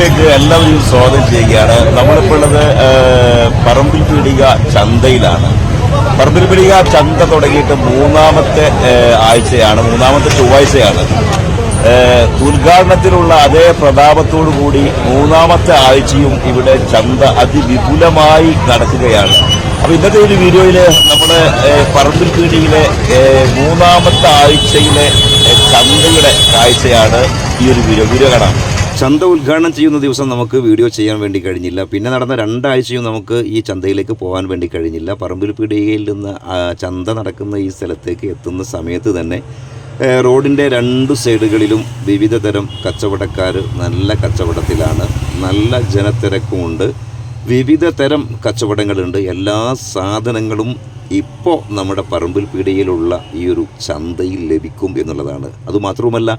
വീഡിയോയിലേക്ക് എല്ലാവരും സ്വാഗതം ചെയ്യുകയാണ്. നമ്മളിപ്പോൾ ഉള്ളത് പറമ്പിൽ പീടിക ചന്തയിലാണ്. പറമ്പിൽ പീടിക ചന്ത തുടങ്ങിയിട്ട് മൂന്നാമത്തെ ആഴ്ചയാണ് മൂന്നാമത്തെ ചൊവ്വാഴ്ചയാണ്. ഉദ്ഘാടനത്തിലുള്ള അതേ പ്രതാപത്തോടു കൂടി മൂന്നാമത്തെ ആഴ്ചയും ഇവിടെ ചന്ത അതിവിപുലമായി നടക്കുകയാണ്. അപ്പൊ ഇന്നത്തെ ഒരു വീഡിയോയിൽ നമ്മൾ പറമ്പിൽ പീടികയിലെ മൂന്നാമത്തെ ആഴ്ചയിലെ ചന്തയുടെ കാഴ്ചയാണ് ഈ ഒരു വീഡിയോ. വീഡിയോ കാണാം. ചന്ത ഉദ്ഘാടനം ചെയ്യുന്ന ദിവസം നമുക്ക് വീഡിയോ ചെയ്യാൻ വേണ്ടി കഴിഞ്ഞില്ല. പിന്നെ നടന്ന രണ്ടാഴ്ചയും നമുക്ക് ഈ ചന്തയിലേക്ക് പോകാൻ വേണ്ടി കഴിഞ്ഞില്ല. പറമ്പിൽ പീടികയിൽ നിന്ന് ചന്ത നടക്കുന്ന ഈ സ്ഥലത്തേക്ക് എത്തുന്ന സമയത്ത് തന്നെ റോഡിന്റെ രണ്ട് സൈഡുകളിലും വിവിധ തരം കച്ചവടക്കാർ നല്ല കച്ചവടത്തിലാണ്. നല്ല ജനത്തിരക്കുമുണ്ട്. വിവിധ തരം കച്ചവടങ്ങളുണ്ട്. എല്ലാ സാധനങ്ങളും ഇപ്പോൾ നമ്മുടെ പറമ്പിൽ പീടികയിലുള്ള ഈ ഒരു ചന്തയിൽ ലഭിക്കും എന്നുള്ളതാണ്. അതുമാത്രവുമല്ല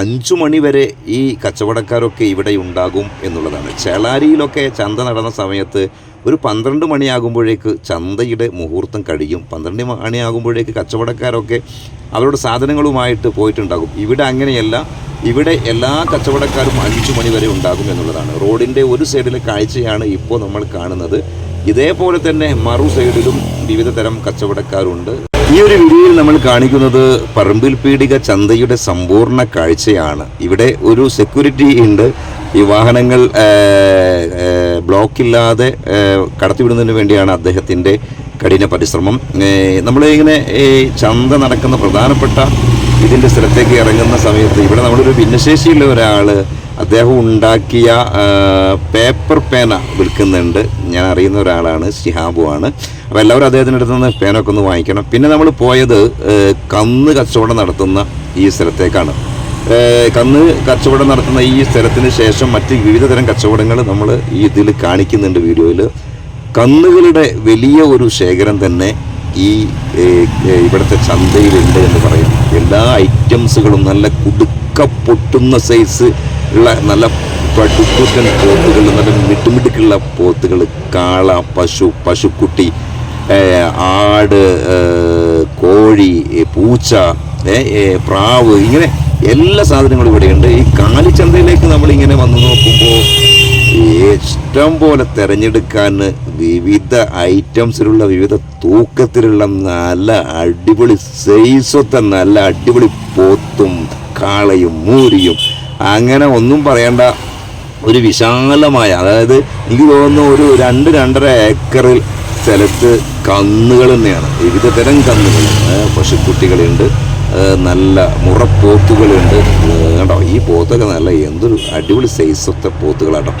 അഞ്ചു മണി വരെ ഈ കച്ചവടക്കാരൊക്കെ ഇവിടെ ഉണ്ടാകും എന്നുള്ളതാണ്. ചേളാരിയിലൊക്കെ ചന്ത നടന്ന സമയത്ത് ഒരു പന്ത്രണ്ട് മണിയാകുമ്പോഴേക്ക് ചന്തയുടെ മുഹൂർത്തം കഴിയും. പന്ത്രണ്ട് മണിയാകുമ്പോഴേക്ക് കച്ചവടക്കാരൊക്കെ അവരുടെ സാധനങ്ങളുമായിട്ട് പോയിട്ടുണ്ടാകും. ഇവിടെ അങ്ങനെയല്ല. ഇവിടെ എല്ലാ കച്ചവടക്കാരും അഞ്ചു മണി വരെ ഉണ്ടാകും എന്നുള്ളതാണ്. റോഡിന്റെ ഒരു സൈഡിലെ കാഴ്ചയാണ് ഇപ്പോൾ നമ്മൾ കാണുന്നത്. ഇതേപോലെ തന്നെ മറു സൈഡിലും വിവിധ തരം കച്ചവടക്കാരുണ്ട്. ഈ ഒരു വീഡിയോയിൽ നമ്മൾ കാണിക്കുന്നത് പറമ്പിൽ പീടിക ചന്തയുടെ സമ്പൂർണ കാഴ്ചയാണ്. ഇവിടെ ഒരു സെക്യൂരിറ്റി ഉണ്ട്. ഈ വാഹനങ്ങൾ ബ്ലോക്കില്ലാതെ കടത്തിവിടുന്നതിന് വേണ്ടിയാണ് അദ്ദേഹത്തിന്റെ കഠിന പരിശ്രമം. നമ്മളിങ്ങനെ ഈ ചന്ത നടക്കുന്ന പ്രധാനപ്പെട്ട ഇതിന്റെ സ്ഥലത്തേക്ക് ഇറങ്ങുന്ന സമയത്ത് ഇവിടെ നമ്മളൊരു ഭിന്നശേഷിയുള്ള ഒരാൾ അദ്ദേഹം ഉണ്ടാക്കിയ പേപ്പർ പേന വിൽക്കുന്നുണ്ട്. ഞാൻ അറിയുന്ന ഒരാളാണ് ഷിഹാബു ആണ്. അപ്പോൾ എല്ലാവരും അദ്ദേഹത്തിന്റെ അടുത്ത് നിന്ന് പേനൊക്കെ ഒന്ന് വാങ്ങിക്കണം. പിന്നെ നമ്മൾ പോയത് കന്ന് കച്ചവടം നടത്തുന്ന ഈ സ്ഥലത്തേക്കാണ്. കന്ന് കച്ചവടം നടത്തുന്ന ഈ സ്ഥലത്തിന് ശേഷം മറ്റ് വിവിധ തരം കച്ചവടങ്ങൾ നമ്മൾ ഈ ഇതിൽ കാണിക്കുന്നുണ്ട് വീഡിയോയിൽ. കന്നുകളുടെ വലിയ ഒരു ശേഖരം തന്നെ ഈ ഇവിടുത്തെ ചന്തയിലുണ്ട് എന്ന് പറയാം. എല്ലാ ഐറ്റംസുകളും നല്ല കുടുക്ക പൊട്ടുന്ന സൈസ് ഉള്ള നല്ല പടുക്കുറ്റൻ പോത്തുകൾ നല്ല മിട്ടുമിടുക്കുള്ള പോത്തുകൾ കാള പശു പശുക്കുട്ടി ആട് കോഴി പൂച്ച പ്രാവ് ഇങ്ങനെ എല്ലാ സാധനങ്ങളും ഇവിടെയുണ്ട്. ഈ കാലിച്ചന്തയിലേക്ക് നമ്മളിങ്ങനെ വന്നു നോക്കുമ്പോൾ ഇഷ്ടം പോലെ തിരഞ്ഞെടുക്കാൻ വിവിധ ഐറ്റംസിലുള്ള വിവിധ തൂക്കത്തിലുള്ള നല്ല അടിപൊളി സൈസൊത്ത നല്ല അടിപൊളി പോത്തും കാളയും മൂരിയും അങ്ങനെ ഒന്നും പറയേണ്ട ഒരു വിശാലമായ അതായത് എനിക്ക് തോന്നുന്നു ഒരു രണ്ട് രണ്ടര ഏക്കറിൽ സ്ഥലത്ത് കന്നുകൾ തന്നെയാണ്. വിവിധ തരം കന്നുകൾ പശുക്കുട്ടികളുണ്ട്. നല്ല മുറപ്പോത്തുകളുണ്ട്. കേട്ടോ ഈ പോത്തൊക്കെ നല്ല എന്തൊരു അടിപൊളി സൈസത്തെ പോത്തുകളാട്ടോ.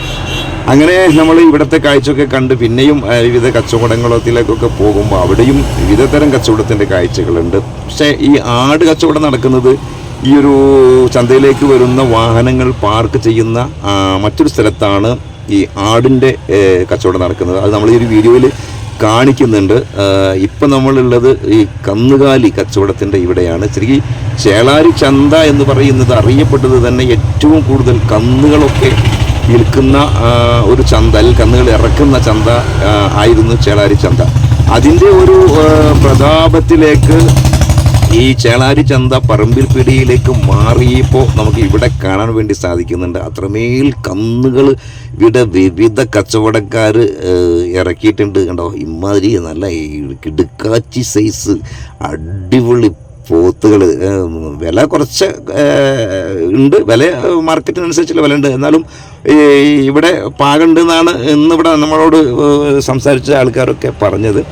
അങ്ങനെ നമ്മൾ ഇവിടുത്തെ കാഴ്ചയൊക്കെ കണ്ട് പിന്നെയും വിവിധ കച്ചവടങ്ങളത്തിലേക്കൊക്കെ പോകുമ്പോൾ അവിടെയും വിവിധ തരം കച്ചവടത്തിന്റെ കാഴ്ചകളുണ്ട്. പക്ഷേ ഈ ആട് കച്ചവടം നടക്കുന്നത് ഈ ഒരു ചന്തയിലേക്ക് വരുന്ന വാഹനങ്ങൾ പാർക്ക് ചെയ്യുന്ന മറ്റൊരു സ്ഥലത്താണ് ഈ ആടിന്റെ കച്ചവടം നടക്കുന്നത്. അത് നമ്മൾ ഈ ഒരു വീഡിയോയിൽ കാണിക്കുന്നുണ്ട്. ഇപ്പം നമ്മളുള്ളത് ഈ കന്നുകാലി കച്ചവടത്തിന്റെ ഇവിടെയാണ്. ശരിക്കും ചേളാരി ചന്ത എന്ന് പറയുന്നത് അറിയപ്പെട്ടത് തന്നെ ഏറ്റവും കൂടുതൽ കന്നുകളൊക്കെ വിൽക്കുന്ന ഒരു ചന്ത അല്ലെങ്കിൽ കന്നുകൾ ഇറക്കുന്ന ചന്ത ആയിരുന്നു ചേളാരി ചന്ത. അതിന്റെ ഒരു പ്രതാപത്തിലേക്ക് ഈ ചേളാരി ചന്ത പറമ്പിൽ പിടിയിലേക്ക് മാറിയപ്പോൾ നമുക്ക് ഇവിടെ കാണാൻ വേണ്ടി സാധിക്കുന്നുണ്ട്. അത്രമേൽ കന്നുകൾ ഇവിടെ വിവിധ കച്ചവടക്കാർ ഇറക്കിയിട്ടുണ്ട് കണ്ടോ? ഇമാതിരി നല്ല കിടുക്കാച്ചി സൈസ് അടിപൊളി പോത്തുകൾ വില കുറച്ച് ഉണ്ട്. വില മാർക്കറ്റിനനുസരിച്ചുള്ള വില ഉണ്ട്. എന്നാലും ഇവിടെ പാകുണ്ട് എന്നാണ് ഇന്നിവിടെ നമ്മളോട് സംസാരിച്ച ആൾക്കാരൊക്കെ പറഞ്ഞത്.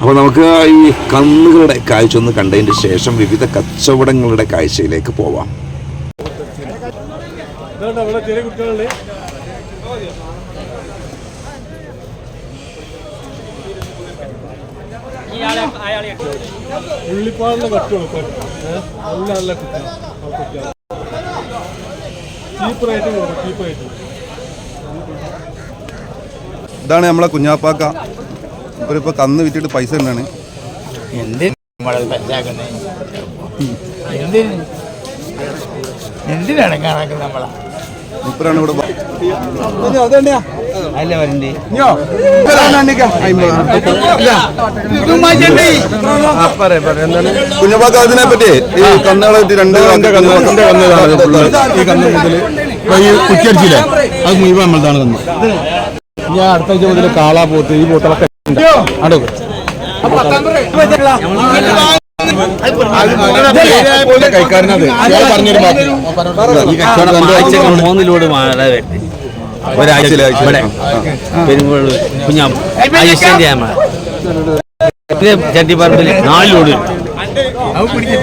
അപ്പോൾ നമുക്ക് ഈ കണ്ണുകളുടെ കാഴ്ച ഒന്ന് കണ്ടതിന് ശേഷം വിവിധ കച്ചവടങ്ങളുടെ കാഴ്ചയിലേക്ക് പോവാം. കട്ടുകൾ നല്ല നല്ല ഇതാണ് നമ്മളെ കുഞ്ഞാപ്പാക്ക. ഇവരിപ്പോൾ കന്ന് വിറ്റിട്ട് പൈസ ഉണ്ടാണ് എന്തിനാണ് കണക്കുന്നത് നമ്മളെ? ഇവിടെ അല്ല വരണ്ടേ. കുഞ്ഞാപ്പാക്ക അതിനെ പറ്റി ഈ കന്നുകളെ പറ്റി രണ്ട് ഈ കന്ന് മുതൽ ഈ കുറ്റിയടിച്ചില്ലേ? അത് മുഴുവൻ നമ്മളതാണ് കന്ന്. ഞാൻ അടുത്ത ചോദ്യത്തിൽ മുതൽ കാള പോത്ത് ഈ പോത്തുകളൊക്കെ കൈക്കാരനത് പറഞ്ഞൊരു ഈ കച്ചവടം എന്തോ ആഴ്ചകൾ മൂന്ന് ലോഡ് വാഴ വരുന്നത് ഒരാഴ്ചയിലെ ആഴ്ച ഇവിടെ പെരുമ്പോൾ കുഞ്ഞാം അജിസ്റ്റന്റ് പിന്നെ ചട്ടിപ്പറമ്പിൽ നാല് ലോഡ്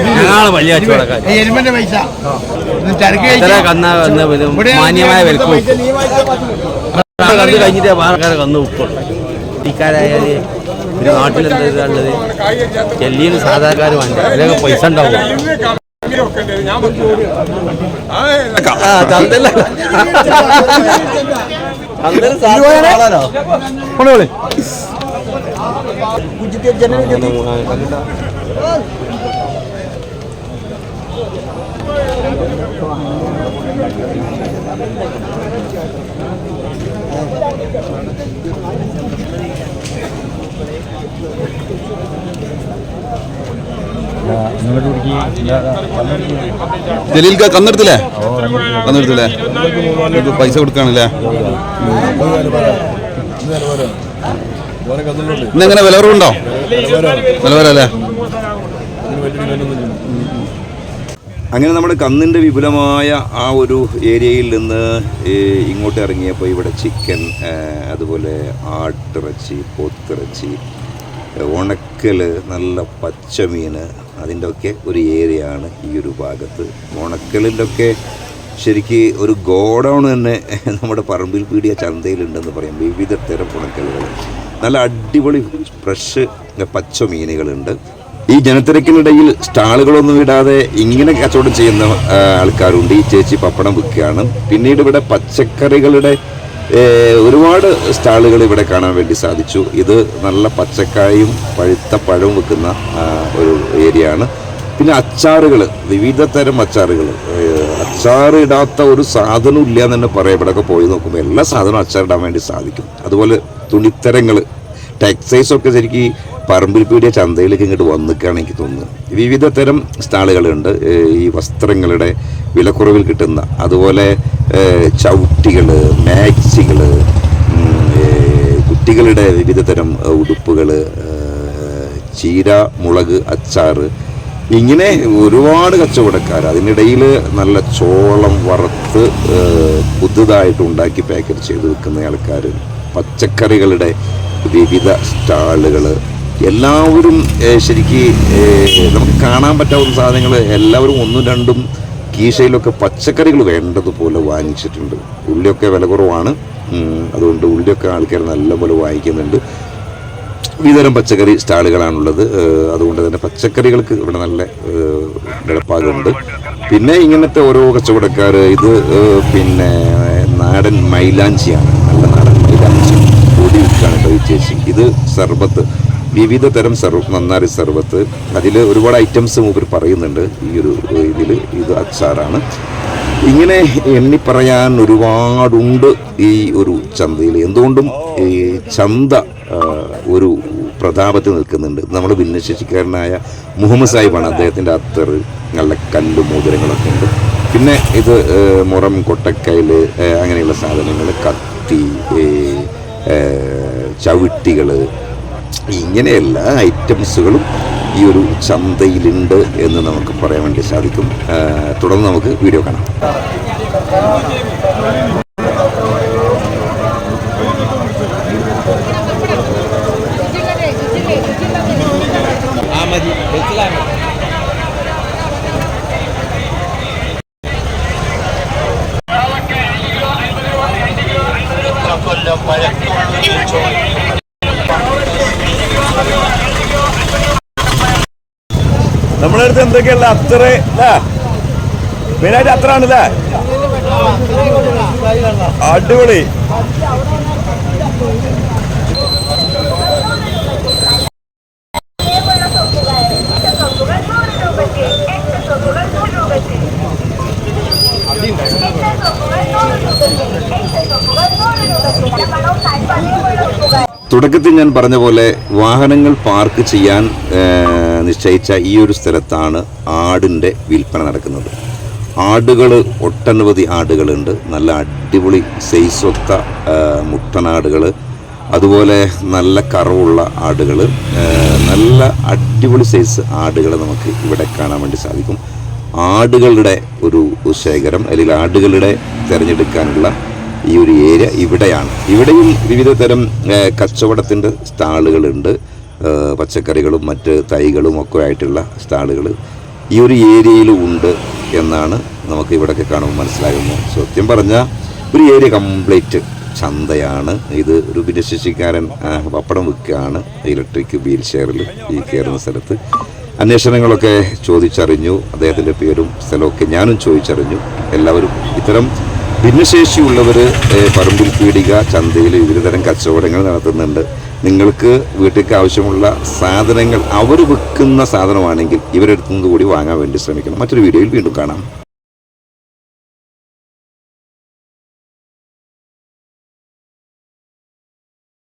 ഞങ്ങളെ വലിയ കച്ചവടക്കാർ കന്ന മാന്യമായ വിലക്ക് കന്ന് കഴിഞ്ഞിട്ട് ആൾക്കാരെ കന്ന് വെക്കുള്ളൂ ഇക്കാരായാൽ ഒരു നാട്ടിൽ എന്താ ഉള്ളത് ചെല്ലിന് സാധാരണക്കാർ വേണ്ട. അതിലൊക്കെ പൈസ ഉണ്ടാവും. സാധാരണ കൊണ്ടുപോളി ജലീൽക്ക കന്നെടുത്തില്ലേ? കന്നെടുത്തില്ലേ. പൈസ കൊടുക്കാണല്ലേ? ഇന്നെങ്ങനെ വില കുറവുണ്ടോ? വില വരല്ലേ അങ്ങനെ നമ്മുടെ കന്നിന്റെ വിപുലമായ ആ ഒരു ഏരിയയിൽ നിന്ന് ഇങ്ങോട്ട് ഇറങ്ങിയപ്പോൾ ഇവിടെ ചിക്കൻ അതുപോലെ ആട്ടിറച്ചി പോത്തിറച്ചി ഉണക്കൽ നല്ല പച്ചമീൻ അതിന്റെ ഒക്കെ ഒരു ഏരിയയാണ് ഈ ഒരു ഭാഗത്ത്. ഉണക്കലിന്റെ ഒക്കെ ശരിക്ക് ഒരു ഗോഡൗൺ തന്നെ നമ്മുടെ പറമ്പിൽ പീടിയ ചന്തയിലുണ്ടെന്ന് പറയും വിവിധ തരം ഉണക്കലുകൾ. നല്ല അടിപൊളി ഫ്രഷ് പച്ചമീനുകളുണ്ട്. ഈ ജനത്തിരക്കിനിടയിൽ സ്റ്റാളുകളൊന്നും ഇടാതെ ഇങ്ങനെ കച്ചവടം ചെയ്യുന്ന ആൾക്കാരുണ്ട്. ഈ ചേച്ചി പപ്പടം വിൽക്കുകയാണ്. പിന്നീട് ഇവിടെ പച്ചക്കറികളുടെ ഒരുപാട് സ്റ്റാളുകൾ ഇവിടെ കാണാൻ വേണ്ടി സാധിച്ചു. ഇത് നല്ല പച്ചക്കായും പഴുത്ത പഴവും വിൽക്കുന്ന ഒരു ഏരിയ ആണ് പിന്നെ അച്ചാറുകൾ വിവിധ തരം അച്ചാറുകൾ. അച്ചാർ ഇടാത്ത ഒരു സാധനവും ഇല്ല എന്ന് തന്നെ പറയാം. ഇവിടെയൊക്കെ പോയി നോക്കുമ്പോൾ എല്ലാ സാധനവും അച്ചാറിടാൻ വേണ്ടി സാധിക്കും. അതുപോലെ തുണിത്തരങ്ങൾ ടെക്സൈസ് ഒക്കെ ശരിക്കും ഈ പറമ്പിൽ പീടിയ ചന്തയിലേക്ക് ഇങ്ങോട്ട് വന്നിക്കാണ് എനിക്ക് തോന്നുന്നത്. വിവിധ തരം സ്റ്റാളുകളുണ്ട്. ഈ വസ്ത്രങ്ങളുടെ വിലക്കുറവിൽ കിട്ടുന്ന അതുപോലെ ചവിട്ടികൾ മാക്സികൾ കുട്ടികളുടെ വിവിധ തരം ഉടുപ്പുകൾ ചീര മുളക് അച്ചാറ് ഇങ്ങനെ ഒരുപാട് കച്ചവടക്കാർ അതിനിടയിൽ നല്ല ചോളം വറുത്ത് പുതുതായിട്ട് ഉണ്ടാക്കി പാക്കറ്റ് ചെയ്ത് വെക്കുന്ന ആൾക്കാർ പച്ചക്കറികളുടെ വിവിധ സ്റ്റാളുകൾ എല്ലാവരും ശരിക്ക് നമുക്ക് കാണാൻ പറ്റാവുന്ന സാധനങ്ങൾ എല്ലാവരും ഒന്നും രണ്ടും കീശയിലൊക്കെ പച്ചക്കറികൾ വേണ്ടതുപോലെ വാങ്ങിച്ചിട്ടുണ്ട്. ഉള്ളിയൊക്കെ വില കുറവാണ്. അതുകൊണ്ട് ഉള്ളിയൊക്കെ ആൾക്കാർ നല്ലപോലെ വാങ്ങിക്കുന്നുണ്ട്. വിവിധതരം പച്ചക്കറി സ്റ്റാളുകളാണുള്ളത്. അതുകൊണ്ട് തന്നെ പച്ചക്കറികൾക്ക് ഇവിടെ നല്ല കിടപ്പാകുണ്ട് പിന്നെ ഇങ്ങനത്തെ ഓരോ കച്ചവടക്കാർ ഇത് പിന്നെ നാടൻ മൈലാഞ്ചിയാണ്. നല്ല നാടൻ മൈലാഞ്ചി. ചേച്ചി ഇത് സർബത്ത് വിവിധ തരം സർവ നന്നാരി സർബത്ത് അതിൽ ഒരുപാട് ഐറ്റംസ് മൂപ്പർ പറയുന്നുണ്ട് ഈ ഒരു ഇതിൽ ഇത് അച്ചാറാണ്. ഇങ്ങനെ എണ്ണി പറയാൻ ഒരുപാടുണ്ട് ഈ ഒരു ചന്തയിൽ എന്തുകൊണ്ടും ഈ ചന്ത ഒരു പ്രതാപത്തിൽ നിൽക്കുന്നുണ്ട്. നമ്മൾ ഭിന്നശേഷിക്കാരനായ മുഹമ്മദ് സാഹിബാണ് അദ്ദേഹത്തിന്റെ അത്തർ നല്ല കല്ല് മോതിരങ്ങളൊക്കെ ഉണ്ട്. പിന്നെ ഇത് മുറം കൊട്ടക്കയിൽ അങ്ങനെയുള്ള സാധനങ്ങൾ കത്തി ചവിട്ടികൾ ഇങ്ങനെയുള്ള ഐറ്റംസുകളും ഈ ഒരു ചന്തയിലുണ്ട് എന്ന് നമുക്ക് പറയാൻ വേണ്ടി സാധിക്കും. തുടർന്ന് നമുക്ക് വീഡിയോ കാണാം. നമ്മുടെ അടുത്ത് എന്തൊക്കെയല്ല അത്ര മെയിനായിട്ട് അത്ര ആണല്ലേ അടിപൊളി. തുടക്കത്തിൽ ഞാൻ പറഞ്ഞ പോലെ വാഹനങ്ങൾ പാർക്ക് ചെയ്യാൻ നിശ്ചയിച്ച ഈ ഒരു സ്ഥലത്താണ് ആടിന്റെ വിൽപ്പന നടക്കുന്നത്. ആടുകൾ ഒട്ടനവധി ആടുകളുണ്ട്. നല്ല അടിപൊളി സൈസൊത്ത മുട്ടനാടുകൾ. അതുപോലെ നല്ല കറവുള്ള ആടുകൾ. നല്ല അടിപൊളി സൈസ് ആടുകൾ നമുക്ക് ഇവിടെ കാണാൻ വേണ്ടി സാധിക്കും. ആടുകളുടെ ഒരു ശേഖരം അല്ലെങ്കിൽ ആടുകളുടെ തിരഞ്ഞെടുക്കാനുള്ള ഈ ഒരു ഏരിയ ഇവിടെയാണ്. ഇവിടെയും വിവിധ തരം കച്ചവടത്തിന്റെ സ്റ്റാളുകളുണ്ട്. പച്ചക്കറികളും മറ്റ് തൈകളും ഒക്കെ ആയിട്ടുള്ള സ്റ്റാളുകൾ ഈ ഒരു ഏരിയയിലും ഉണ്ട് എന്നാണ് നമുക്ക് ഇവിടെയൊക്കെ കാണുമ്പോൾ മനസ്സിലാകുന്നത് സത്യം പറഞ്ഞാൽ ഒരു ഏരിയ കംപ്ലീറ്റ് ചന്തയാണ്. ഇത് ഒരു ഭിന്നശേഷിക്കാരൻ പപ്പടം വിൽക്കുകയാണ് ഇലക്ട്രിക് വീൽ ചെയറിൽ ഈ കയറുന്ന സ്ഥലത്ത്. അന്വേഷണങ്ങളൊക്കെ ചോദിച്ചറിഞ്ഞു അദ്ദേഹത്തിന്റെ പേരും സ്ഥലമൊക്കെ ഞാനും ചോദിച്ചറിഞ്ഞു. എല്ലാവരും ഇത്തരം ഭിന്നശേഷിയുള്ളവർ പറമ്പിൽ പീടിക ചന്തയിൽ വിവിധതരം കച്ചവടങ്ങൾ നടത്തുന്നുണ്ട്. നിങ്ങൾക്ക് വീട്ടിലേക്ക് ആവശ്യമുള്ള സാധനങ്ങൾ അവർ വിൽക്കുന്ന സാധനമാണെങ്കിൽ ഇവരെടുത്തുനിന്ന് കൂടി വാങ്ങാൻ വേണ്ടി ശ്രമിക്കണം. മറ്റൊരു വീഡിയോയിൽ വീണ്ടും കാണാം.